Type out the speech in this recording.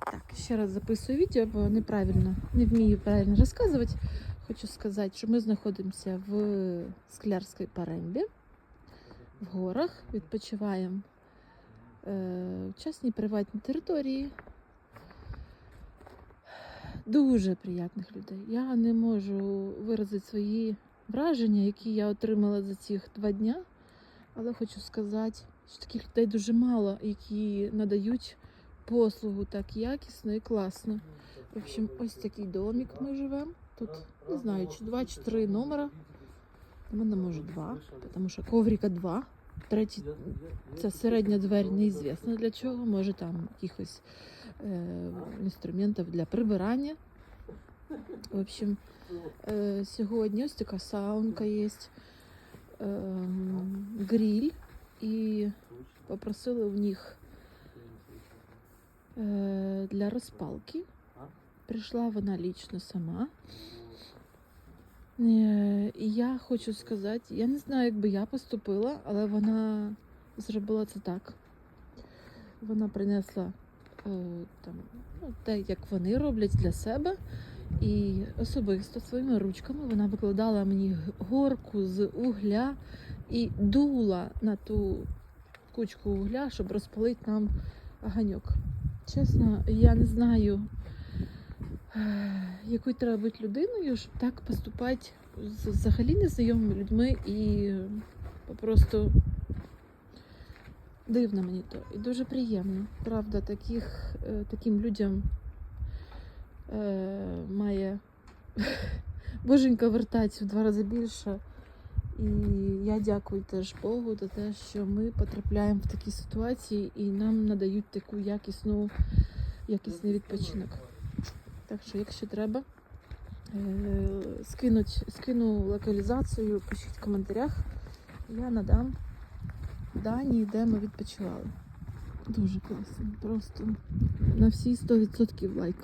Так, ще раз записую відео, бо неправильно, не вмію правильно розказувати. Хочу сказати, що ми знаходимося в Склярській Парембі, в горах, відпочиваємо е, в частній приватній території. Дуже приятних людей. Я не можу виразити свої враження, які я отримала за цих два дня. Але хочу сказати, що таких людей дуже мало, які надають послугу так якісно і класно. В общем, ось такий домик ми живемо. Тут не знаю, чи два, чи три номера. У мене може два, тому що коврика два. Третій це середня двері, неізвісно для чого. Може там якихось е, інструментів для прибирання. В общем, е, сьогодні ось така саунка є, е, гриль, і попросили в них для розпалки. Прийшла вона лічно сама. Е, І я хочу сказати, я не знаю, як би я поступила, але вона зробила це так. Вона принесла е, там, ну, те, як вони роблять для себе. І особисто своїми ручками вона викладала мені горку з угля і дула на ту кучку угля, щоб розпалити нам ганьок. Чесно, я не знаю, е, якою треба бути людиною, щоб так поступати з взагалі незнайомими людьми і просто дивно мені то. І дуже приємно. Правда, таких, е, таким людям е, має боженька вертається в два рази більше. І я дякую теж Богу за те, що ми потрапляємо в такі ситуації і нам надають таку якісну, якісний відпочинок. Так що, якщо треба, е, скинуть, скину локалізацію, пишіть в коментарях. Я надам дані, де ми відпочивали. Дуже класно. Просто на всі 100% лайк.